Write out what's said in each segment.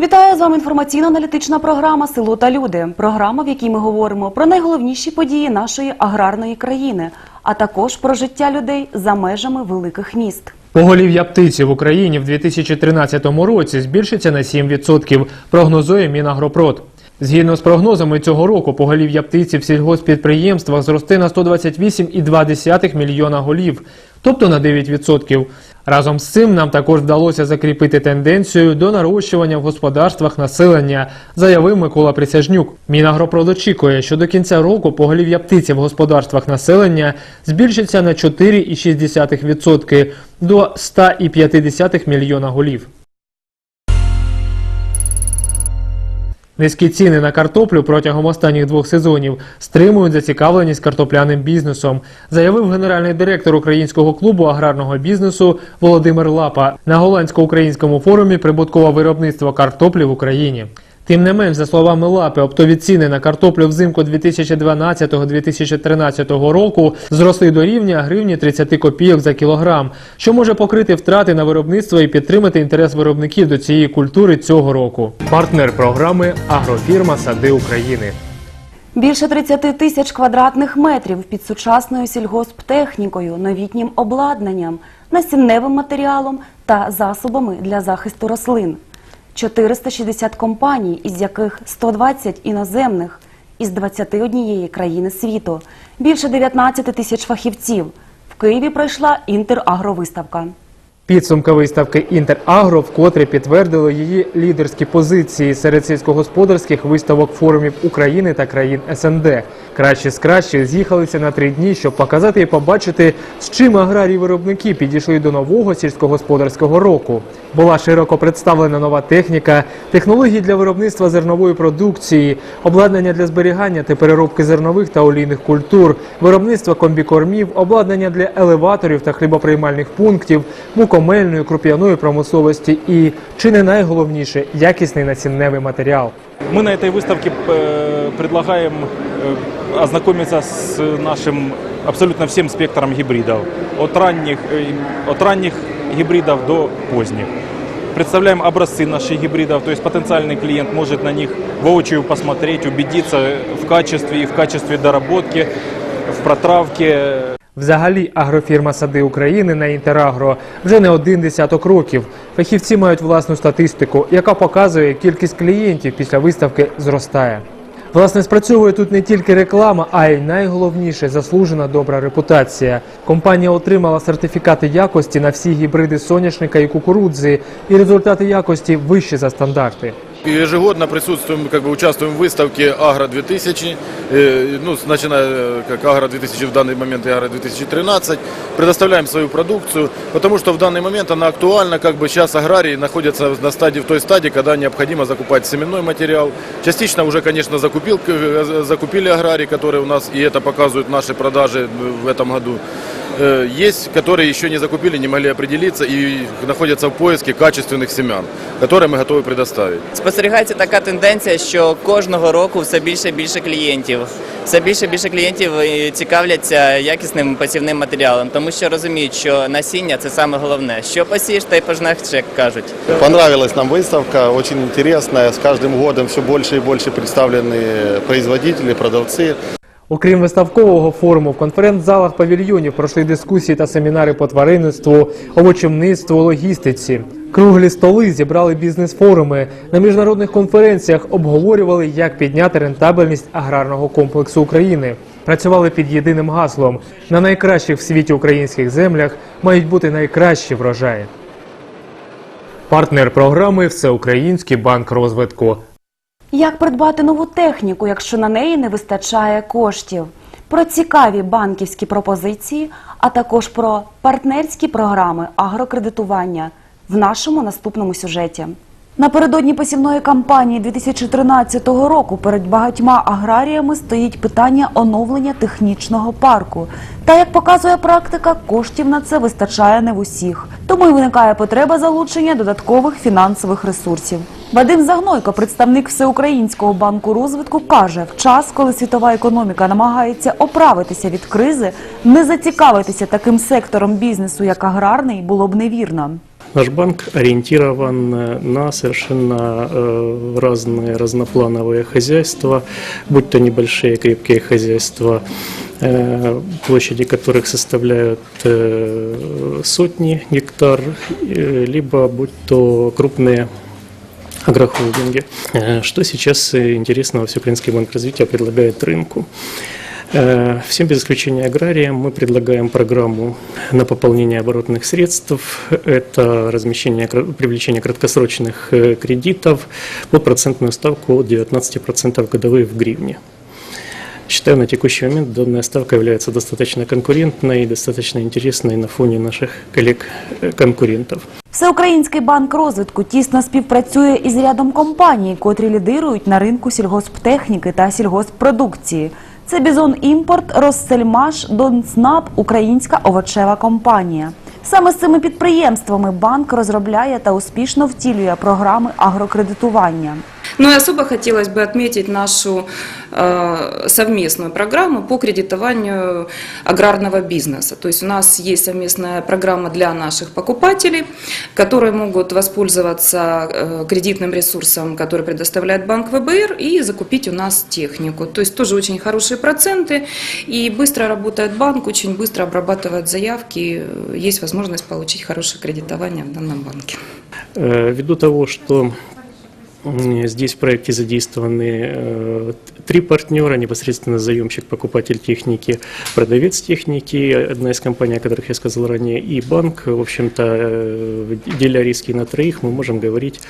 Вітаю з вами інформаційно-аналітична програма Село та люди. Програма, в якій ми говоримо про найголовніші події нашої аграрної країни, а також про життя людей за межами великих міст. Поголів'я птиці в Україні в 2013 році збільшиться на 7%, прогнозує Мінагропрод. Згідно з прогнозами цього року, поголів'я птиці в сільгоспідприємствах зросте на 128,2 мільйона голів, тобто на 9%. Разом з цим нам також вдалося закріпити тенденцію до нарощування в господарствах населення, заявив Микола Присяжнюк. Мінагропрод очікує, що до кінця року поголів'я птиці в господарствах населення збільшиться на 4,6% до 100,5 мільйона голів. Низькі ціни на картоплю протягом останніх двох сезонів стримують зацікавленість картопляним бізнесом, заявив генеральний директор українського клубу аграрного бізнесу Володимир Лапа на голландсько-українському форумі прибуткове виробництво картоплі в Україні. Тим не менш, за словами Лапи, оптові ціни на картоплю взимку 2012-2013 року зросли до рівня гривні 30 копійок за кілограм, що може покрити втрати на виробництво і підтримати інтерес виробників до цієї культури цього року. Партнер програми Агрофірма Сади України. Більше 30 тисяч квадратних метрів під сучасною сільгосптехнікою, новітнім обладнанням, насінневим матеріалом та засобами для захисту рослин. 460 компаній, із яких 120 іноземних, із 21 країни світу, більше 19 тисяч фахівців. В Києві пройшла інтерагровиставка. Підсумки виставки Інтерагро вкотре підтвердили її лідерські позиції серед сільськогосподарських виставок форумів України та країн СНД. Кращі з кращих з'їхалися на три дні, щоб показати і побачити, з чим аграрії виробники підійшли до нового сільськогосподарського року. Була широко представлена нова техніка, технології для виробництва зернової продукції, обладнання для зберігання та переробки зернових та олійних культур, виробництво комбікормів, обладнання для елеваторів та хлібоприймальних пунктів, мукомельної, круп'яної промисловості і, чи не найголовніше, якісний насінневий матеріал. Мы на этой выставке э, предлагаем э, ознакомиться с нашим абсолютно всем спектром гибридов. От ранних, э, от ранних гибридов до поздних. Представляем образцы наших гибридов, то есть потенциальный клиент может на них воочию посмотреть, убедиться в качестве и в качестве доработки, в протравке, Взагалі, агрофірма Сади України на Інтерагро вже не один десяток років. Фахівці мають власну статистику, яка показує, кількість клієнтів після виставки зростає. Власне, спрацьовує тут не тільки реклама, а й найголовніше заслужена добра репутація. Компанія отримала сертифікати якості на всі гібриди соняшника і кукурудзи, і результати якості вищі за стандарти. Ежегодно присутствуем, как бы участвуем в выставке Агро-2000, э, ну, начиная э, как Агро-2000 в данный момент и Агро-2013. Предоставляем свою продукцию, потому что в данный момент она актуальна, как бы сейчас аграрии находятся на стадии, в той стадии, когда необходимо закупать семенной материал. Частично уже, конечно, закупил, э, закупили аграрии, которые у нас, и это показывают наши продажи в этом году. Есть, которые еще не закупили, не могли определиться и находятся в поиске качественных семян, которые мы готовы предоставить. Спостерігається така тенденція, що кожного року все більше і більше клієнтів. Все більше і більше клієнтів е, цікавляться якісним посівним матеріалом, тому що розуміють, що насіння це саме головне. Що посієш, та й пожнеш, як кажуть. Понравилась нам выставка, очень интересная. С каждым годом все больше и больше представлены производители, продавцы. Окрім виставкового форуму, в конференц-залах павільйонів пройшли дискусії та семінари по тваринництву, овочівництву, логістиці. Круглі столи зібрали бізнес-форуми. На міжнародних конференціях обговорювали, як підняти рентабельність аграрного комплексу України. Працювали під єдиним гаслом: на найкращих в світі українських землях мають бути найкращі врожаї. Партнер програми Всеукраїнський банк розвитку. Як придбати нову техніку, якщо на неї не вистачає коштів? Про цікаві банківські пропозиції, а також про партнерські програми агрокредитування в нашому наступному сюжеті. Напередодні посівної кампанії 2013 року перед багатьма аграріями стоїть питання оновлення технічного парку. Та як показує практика, коштів на це вистачає не в усіх. Тому й виникає потреба залучення додаткових фінансових ресурсів. Вадим Загнойко, представник Всеукраїнського банку розвитку, каже, в час, коли світова економіка намагається оправитися від кризи, не зацікавитися таким сектором бізнесу, як аграрний, було б невірно. наш банк ориентирован э, на совершенно э, разные разноплановые хозяйства, будь то небольшие крепкие хозяйства, э, площади которых составляют э, сотни гектар, э, либо будь то крупные агрохолдинги. Э, Что сейчас э, интересного Всеукраинский банк развития предлагает рынку? Э, Всем без исключения аграриям мы предлагаем программу на пополнение оборотных средств. Это размещение, привлечение краткосрочных кредитов под процентную ставку от 19% годовых в гривне. Считаю, на текущий момент данная ставка является достаточно конкурентной и достаточно интересной на фоне наших коллег-конкурентов. Всеукраїнський банк розвитку тісно співпрацює із рядом компаній, котрі лідирують на ринку сільгосптехніки та сільгосппродукції. Це Бізон Імпорт, Россельмаш, Донснаб, Українська овочева компанія. Саме з цими підприємствами банк розробляє та успішно втілює програми агрокредитування. Ну и особо хотелось бы отметить нашу э, совместную программу по кредитованию аграрного бизнеса. То есть у нас есть совместная программа для наших покупателей, которые могут воспользоваться э, кредитным ресурсом, который предоставляет банк ВБР, и закупить у нас технику. То есть тоже очень хорошие проценты, и быстро работает банк, очень быстро обрабатывает заявки, э, есть возможность получить хорошее кредитование в данном банке. Э, Ввиду того, что здесь в проекте задействованы э, три партнера, непосредственно заемщик, покупатель техники, продавец техники, одна из компаний, о которых я сказал ранее, и банк, в общем-то, э, деля риски на троих, мы можем говорить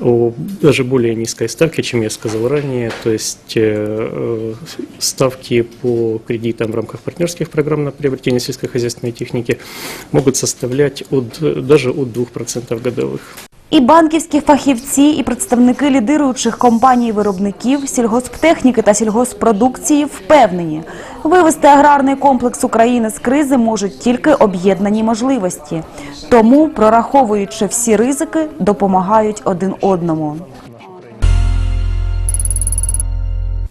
о даже более низкой ставке, чем я сказал ранее, то есть э, ставки по кредитам в рамках партнерских программ на приобретение сельскохозяйственной техники могут составлять от, даже от 2% годовых. І банківські фахівці, і представники лідируючих компаній-виробників сільгосптехніки та сільгоспродукції впевнені, вивести аграрний комплекс України з кризи можуть тільки об'єднані можливості. Тому, прораховуючи всі ризики, допомагають один одному.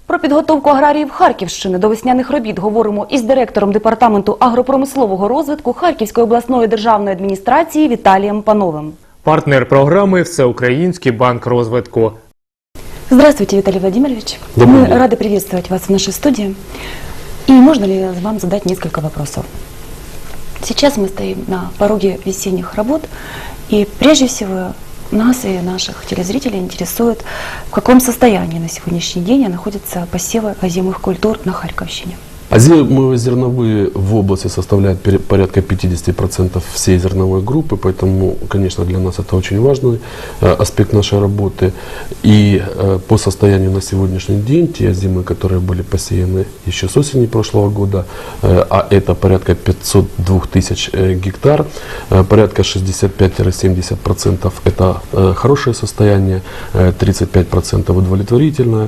Про підготовку аграріїв Харківщини до весняних робіт говоримо із директором департаменту агропромислового розвитку Харківської обласної державної адміністрації Віталієм Пановим. Партнер програми Всеукраїнський банк розвитку. Здравствуйте, Виталий Владимирович. Добрый Мы день. рады приветствовать вас в нашей студии. И можно ли вам задать несколько вопросов? Сейчас мы стоим на пороге весенних работ, и прежде всего нас и наших телезрителей интересует, в каком состоянии на сегодняшний день находятся посевы озимых культур на Харьковщине. Озимые зерновые в области составляют порядка 50% всей зерновой группы, поэтому, конечно, для нас это очень важный э, аспект нашей работы. И э, по состоянию на сегодняшний день, те озимы, которые были посеяны еще с осени прошлого года, э, а это порядка 502 тысяч гектар, порядка 65-70% это хорошее состояние, э, 35% удовлетворительное,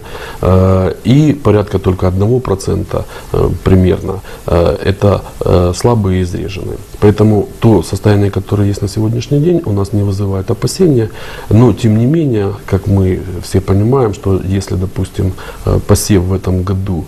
и порядка только 1% э, примерно э, это э, слабые и изреженные. Поэтому то состояние, которое есть на сегодняшний день, у нас не вызывает опасения, но тем не менее, как мы все понимаем, что если, допустим, э, посев в этом году,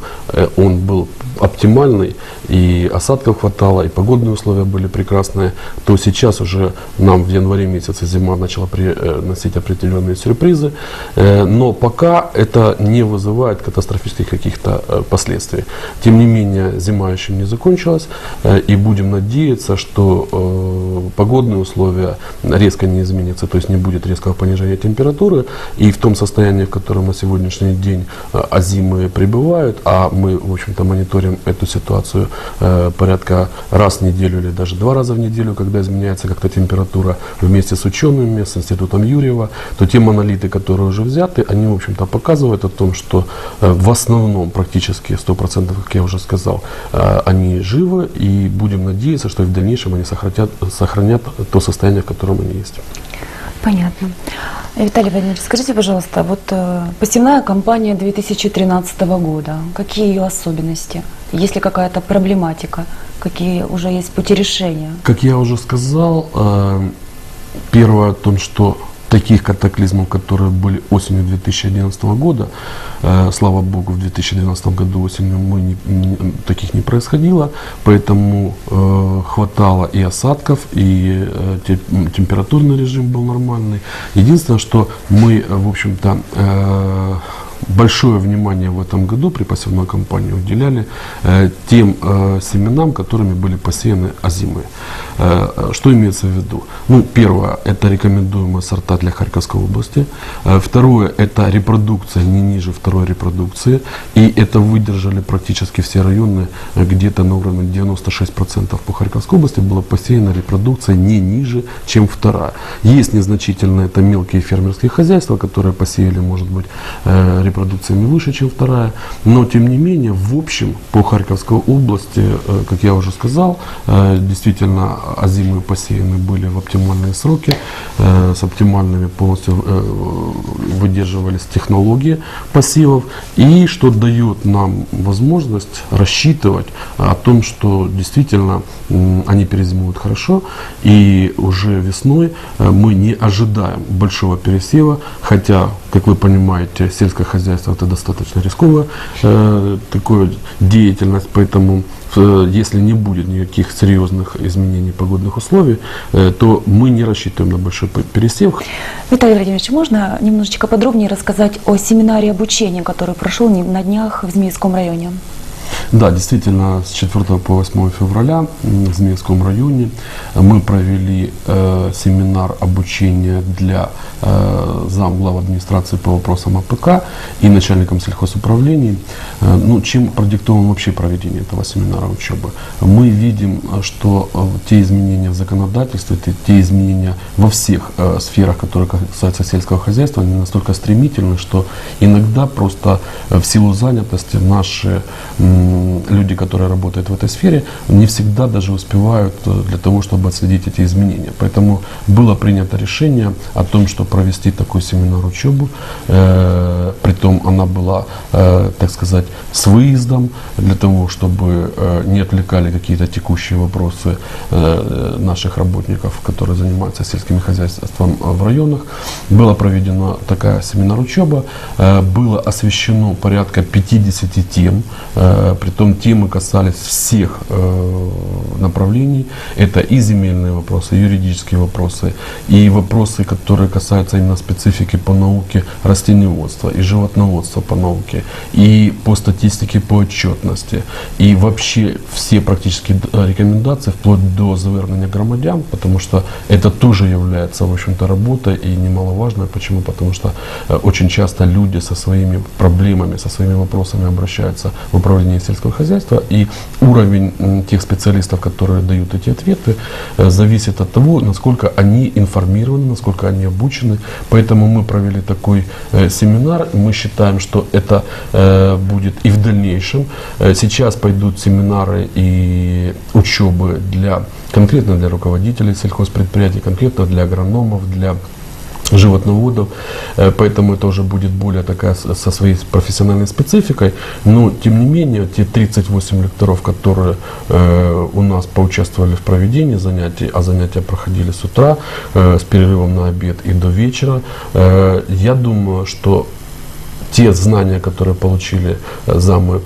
он был оптимальный, и осадков хватало, и погодные условия были прекрасные, то сейчас уже нам в январе месяце зима начала приносить определенные сюрпризы, но пока это не вызывает катастрофических каких-то последствий. Тем не менее, зима еще не закончилась, э, и будем надеяться, что э, погодные условия резко не изменятся, то есть не будет резкого понижения температуры, и в том состоянии, в котором на сегодняшний день э, озимые пребывают, а мы, в общем-то, мониторим эту ситуацию порядка раз в неделю или даже два раза в неделю, когда изменяется как-то температура вместе с учеными, с институтом Юрьева, то те монолиты, которые уже взяты, они, в общем-то, показывают о том, что в основном практически 100%, как я уже сказал, э, они живы, и будем надеяться, что и в дальнейшем они сохранят, сохранят то состояние, в котором они есть. Понятно. Виталий Владимирович, скажите, пожалуйста, вот э, посевная кампания 2013 года, какие ее особенности? Есть ли какая-то проблематика? Какие уже есть пути решения? Как я уже сказал, э, первое о том, что таких катаклизмов, которые были осенью 2011 года, э, слава богу, в 2012 году осенью мы не- не- таких не происходило, поэтому э, хватало и осадков, и э, те- температурный режим был нормальный. Единственное, что мы, э, в общем-то, э, большое внимание в этом году при посевной кампании уделяли э, тем э, семенам, которыми были посеяны озимые. Э, э, что имеется в виду? Ну, первое, это рекомендуемые сорта для Харьковской области. Э, второе, это репродукция не ниже второй репродукции. И это выдержали практически все районы, э, где-то на уровне 96% по Харьковской области была посеяна репродукция не ниже, чем вторая. Есть незначительные, это мелкие фермерские хозяйства, которые посеяли, может быть, э, репродукциями выше, чем вторая. Но, тем не менее, в общем, по Харьковской области, э, как я уже сказал, э, действительно, озимые посеяны были в оптимальные сроки, э, с оптимальными полностью выдерживались технологии посевов, и что дает нам возможность рассчитывать о том, что действительно они перезимуют хорошо, и уже весной мы не ожидаем большого пересева, хотя, как вы понимаете, сельское хозяйство это достаточно рисковая э, такая деятельность, поэтому э, если не будет никаких серьезных изменений погодных условий, э, то мы не рассчитываем на большой пересев, Виталий Владимирович, можно немножечко подробнее рассказать о семинаре обучения, который прошел на днях в Змеевском районе? Да, действительно, с 4 по 8 февраля в Змеевском районе мы провели э, семинар обучения для э, замглав администрации по вопросам АПК и начальникам сельхозуправлений. Э, ну, чем продиктован вообще проведение этого семинара учебы? Мы видим, э, что э, те изменения в законодательстве, те, те изменения во всех э, сферах, которые касаются сельского хозяйства, они настолько стремительны, что иногда просто э, в силу занятости наши м, люди, которые работают в этой сфере, не всегда даже успевают э, для того, чтобы отследить эти изменения. Поэтому было принято решение о том, что провести такой семинар учебу. Э, притом она была, э, так сказать, с выездом, для того, чтобы э, не отвлекали какие-то текущие вопросы э, наших работников, которые занимаются сельским хозяйством э, в районах. Была проведена такая семинар-учеба, э, было освещено порядка 50 тем, э, притом темы касались всех э, направлений. Это и земельные вопросы, и юридические вопросы, и вопросы, которые касаются именно специфики по науке растениеводства и животноводства по науке, и по статистике по отчетности, и вообще все практически э, рекомендации, вплоть до завернения громадян, потому что это тоже является, в общем-то, работой и немаловажной. Почему? Потому что э, очень часто люди со своими проблемами, со своими вопросами обращаются в управление сельского хозяйства, и уровень тех специалистов, которые дают эти ответы, э, зависит от того, насколько они информированы, насколько они обучены. Поэтому мы провели такой э, семинар. Мы считаем, что это э, будет и в дальнейшем. Сейчас пойдут семинары и учебы для конкретно для руководителей сельхозпредприятий, конкретно для агрономов, для животноводов, Э, поэтому это уже будет более такая со своей профессиональной спецификой, но тем не менее те 38 лекторов, которые э, у нас поучаствовали в проведении занятий, а занятия проходили с утра э, с перерывом на обед и до вечера, э, я думаю, что те знания, которые получили э, замы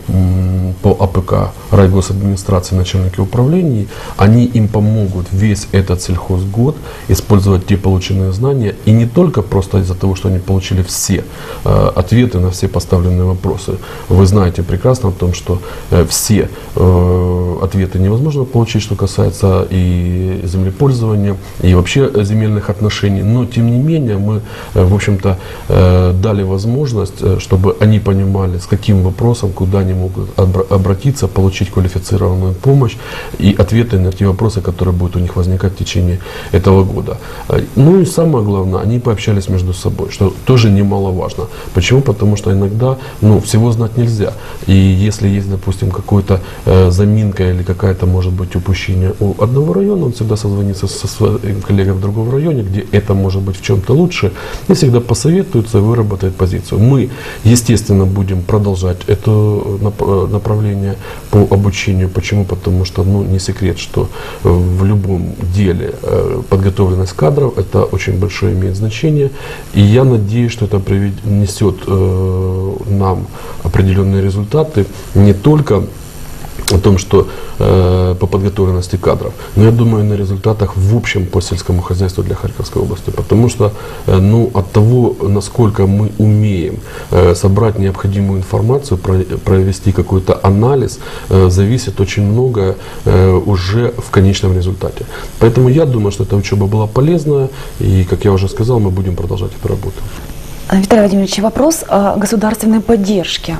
по АПК райгосадминистрации, начальники управлений, они им помогут весь этот сельхозгод использовать те полученные знания. И не только просто из-за того, что они получили все э, ответы на все поставленные вопросы. Вы знаете прекрасно о том, что э, все э, ответы невозможно получить, что касается и землепользования, и вообще земельных отношений. Но, тем не менее, мы, э, в общем-то, э, дали возможность, э, чтобы они понимали, с каким вопросом, куда они могут обра- обратиться, получить квалифицированную помощь и ответы на те вопросы, которые будут у них возникать в течение этого года. Э, Ну и самое главное, они пообщались между собой, что тоже немаловажно. Почему? Потому что иногда ну, всего знать нельзя. И если есть, допустим, какой-то э, заминка или какая-то, может быть, упущение у одного района, он всегда созвонится со своим коллегой в другом районе, где это может быть в чем-то лучше, и всегда посоветуется и выработает позицию. Мы Естественно, будем продолжать это нап- направление по обучению. Почему? Потому что ну, не секрет, что в любом деле э, подготовленность кадров это очень большое имеет значение. И я надеюсь, что это привед- несет э, нам определенные результаты не только о том, что э, по подготовленности кадров, но я думаю на результатах в общем по сельскому хозяйству для Харьковской области, потому что э, ну, от того, насколько мы умеем э, собрать необходимую информацию, про- провести какой-то анализ, э, зависит очень многое э, уже в конечном результате. Поэтому я думаю, что эта учеба была полезная, и, как я уже сказал, мы будем продолжать эту работу. Виталий Владимирович, вопрос о государственной поддержке.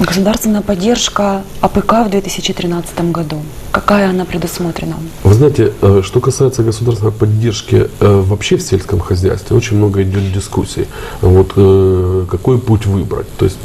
Государственная поддержка АПК в 2013 году. Какая она предусмотрена? Вы знаете, э, что касается государственной поддержки э, вообще в сельском хозяйстве, очень много идет дискуссий. Вот э, какой путь выбрать? То есть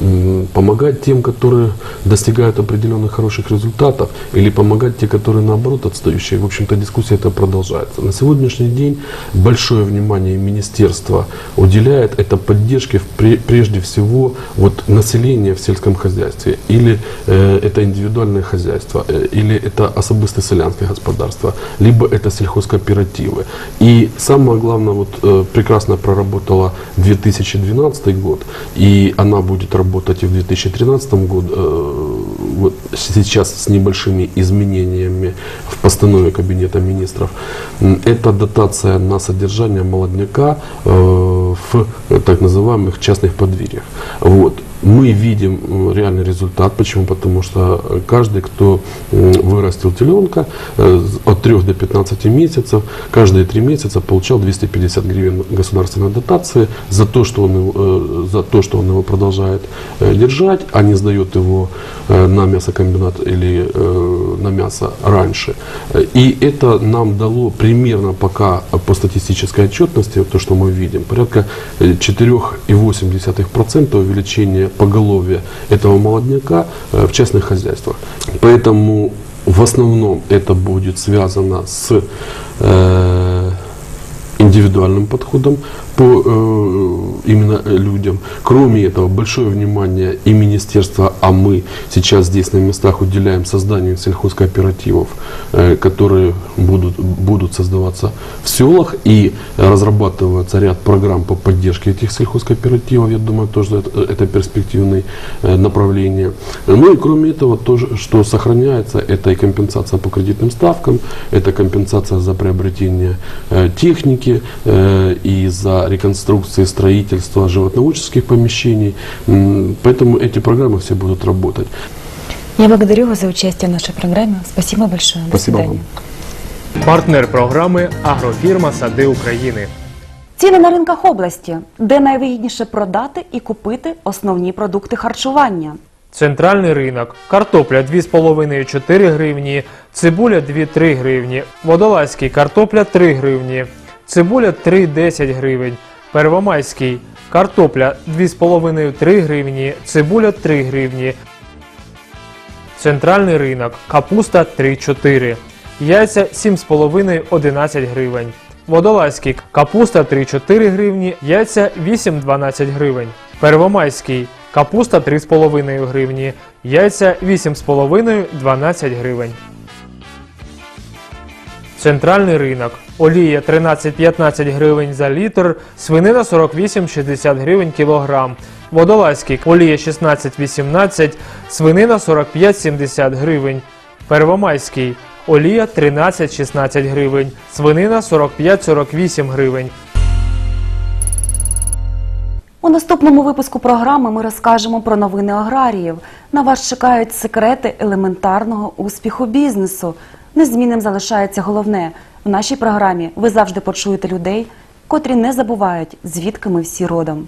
помогать тем, которые достигают определенных хороших результатов, или помогать те, которые наоборот отстающие. В общем-то, дискуссия это продолжается. На сегодняшний день большое внимание министерство уделяет это поддержке прежде всего вот населения в сельском хозяйстве. Или э, это индивидуальное хозяйство, э, или это особисте селянское господарство, либо это сельхозкооперативы. И самое главное, вот э, прекрасно проработала 2012 год, и она будет работать и в 2013 году, э, вот сейчас с небольшими изменениями в постанове Кабинета министров. Это дотация на содержание молодняка э, в так называемых частных подвирьях. Вот. Мы видим м, реальный результат. Почему? Потому что э, каждый, кто вырастил теленка э, от 3 до 15 месяцев, каждые 3 месяца получал 250 гривен государственной дотации за то, что он э, за то, что он его продолжает э, держать, а не сдает его э, на мясокомбинат или э, на мясо раньше. Э, И это нам дало примерно пока по статистической отчетности, то, что мы видим, порядка э, 4,8% увеличения поголовья этого молодняка э, в частных хозяйствах. Поэтому в основном это будет связано с э, индивидуальным подходом по э, именно э, людям. Кроме этого, большое внимание и министерство, а мы сейчас здесь на местах уделяем созданию сельхозкооперативов, э, которые будут, будут создаваться в селах и разрабатывается ряд программ по поддержке этих сельхозкооперативов. Я думаю, тоже это, это перспективное э, направление. Ну и кроме этого, тоже, что сохраняется, это и компенсация по кредитным ставкам, это компенсация за приобретение э, техники э, и за реконструкции, строительство животноводческих помещений. М, Поэтому эти программы все будут работать. Я благодарю вас за участие в нашей программе. Спасибо большое. До Спасибо свидания. вам. Партнер програми Агрофірма Сади України. Ціни на ринках області, де найвигідніше продати і купити основні продукти харчування. Центральний ринок. Картопля 2,5-4 гривні, цибуля 2-3 гривні, водолазький картопля 3 гривні, цибуля 3,10 гривень, первомайський картопля 2,5-3 гривні, цибуля 3 гривні, Центральний ринок. Капуста 3-4. Яйця 7,5-11 гривень. Водолазький. Капуста 3-4 гривні. Яйця 8-12 гривень. Первомайський. Капуста 3,5 гривні. Яйця 8,5-12 гривень. Центральний ринок. Олія 13-15 гривень за літр, свинина 48-60 гривень кілограм. Водолазький олія 16-18, свинина 45-70 гривень. Первомайський олія 13-16 гривень, свинина 45-48 гривень. У наступному випуску програми ми розкажемо про новини аграріїв. На вас чекають секрети елементарного успіху бізнесу. Незмінним залишається головне. В нашій програмі ви завжди почуєте людей, котрі не забувають, звідки ми всі родом.